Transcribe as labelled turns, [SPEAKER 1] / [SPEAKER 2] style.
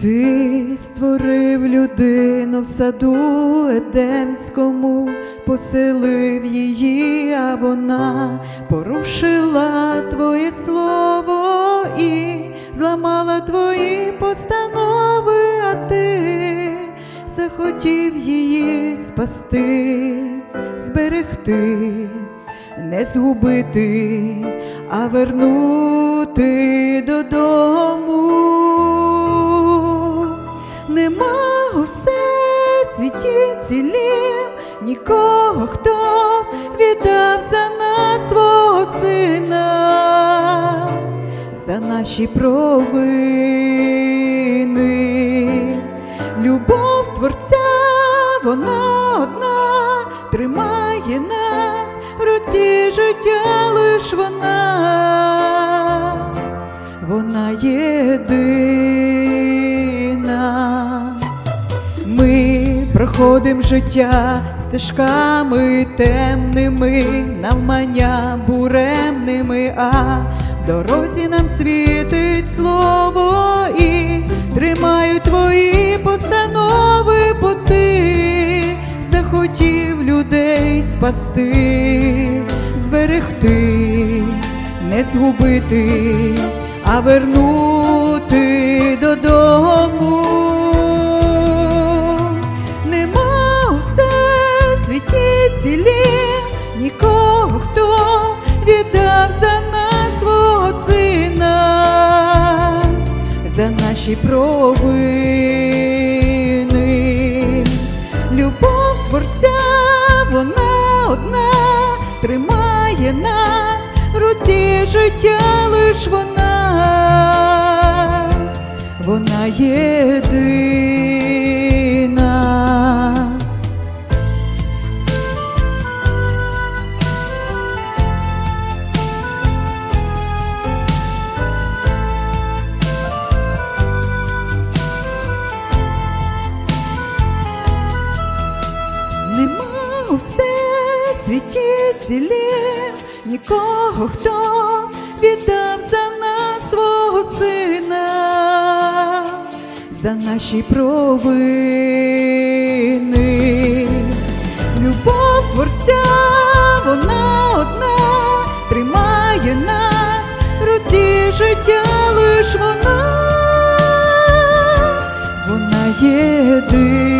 [SPEAKER 1] Ти створив людину в саду Едемському, поселив її, а вона порушила твоє слово і зламала твої постанови, а ти захотів її спасти, зберегти, не згубити, а вернути всесвіті цілів нікого, хто віддав за нас свого сина, за наші провини. Любов Творця, вона одна, тримає нас в руці життя лиш вона, вона єдина. Проходим життя стежками темними, навмання буремними, а в дорозі нам світить слово і тримаю твої постанови, бо ти захотів людей спасти, зберегти, не згубити, а вернути наші провини. Любов Творця, вона одна, тримає нас в руці життя лиш вона, вона єдина. У всесвіті цілів нікого, хто віддав за нас свого сина, за наші провини. Любов Творця, вона одна, тримає нас в руці життя лиш вона, вона єдина.